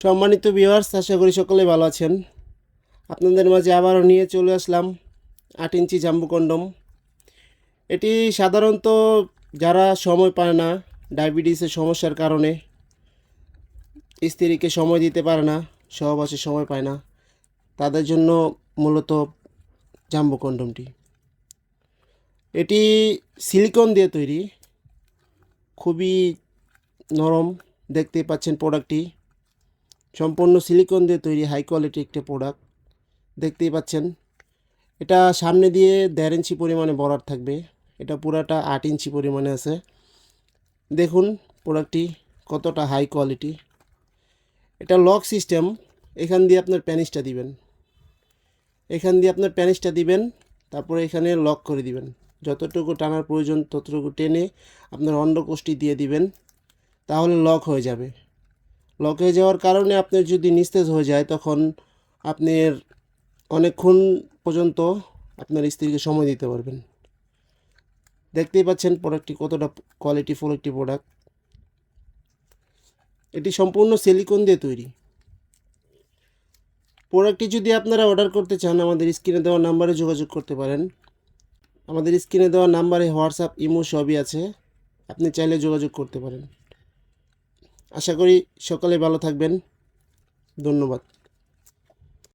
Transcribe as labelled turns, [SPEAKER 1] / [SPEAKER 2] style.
[SPEAKER 1] সম্মানিত ভিউয়ার্স আশা করি সকলে ভালো আছেন। আপনাদের মাঝে আবারও নিয়ে চলে আসলাম আট ইঞ্চি জাম্বু কন্ডম। এটি সাধারণত যারা সময় পায় না, ডায়াবেটিসের সমস্যার কারণে, স্ত্রীকে সময় দিতে পারে না, সহবাসে সময় পায় না, তাদের জন্য মূলত জাম্বু কন্ডমটি। এটি সিলিকন দিয়ে তৈরি, খুবই নরম, দেখতেই পাচ্ছেন প্রোডাক্টটি সম্পূর্ণ সিলিকন দিয়ে তৈরি হাই কোয়ালিটি একটা প্রোডাক্ট দেখতেই পাচ্ছেন, এটা সামনে দিয়ে দেড় ইঞ্চি পরিমাণে বরার থাকবে। এটা পুরাটা আট ইঞ্চি পরিমাণে আছে। দেখুন প্রোডাক্টটি কতটা হাই কোয়ালিটি এটা লক সিস্টেম এখান দিয়ে আপনার প্যানিসটা দিবেন। এখান দিয়ে আপনার প্যানিসটা দিবেন, তারপরে এখানে লক করে দিবেন। যতটুকু টানার প্রয়োজন ততটুকু টেনে আপনার অন্ডকোষ্ঠী দিয়ে দিবেন, তাহলে লক হয়ে যাবে। লক হয়ে যাওয়ার কারণে আপনার যদি নিস্তেজ হয়ে যায়, তখন আপনার অনেকক্ষণ পর্যন্ত আপনার স্ত্রীকে সময় দিতে পারবেন। দেখতেই পাচ্ছেন প্রোডাক্টটি কতটা কোয়ালিটিফুল একটি প্রোডাক্ট এটি সম্পূর্ণ সিলিকন দিয়ে তৈরি। প্রোডাক্টটি যদি আপনারা অর্ডার করতে চান, আমাদের স্ক্রিনে দেওয়া নাম্বারে যোগাযোগ করতে পারেন। আমাদের স্ক্রিনে দেওয়া নাম্বারে হোয়াটসঅ্যাপ ইমো সবই আছে। আপনি চাইলে যোগাযোগ করতে পারেন। আশা করি সকালে ভালো থাকবেন। ধন্যবাদ।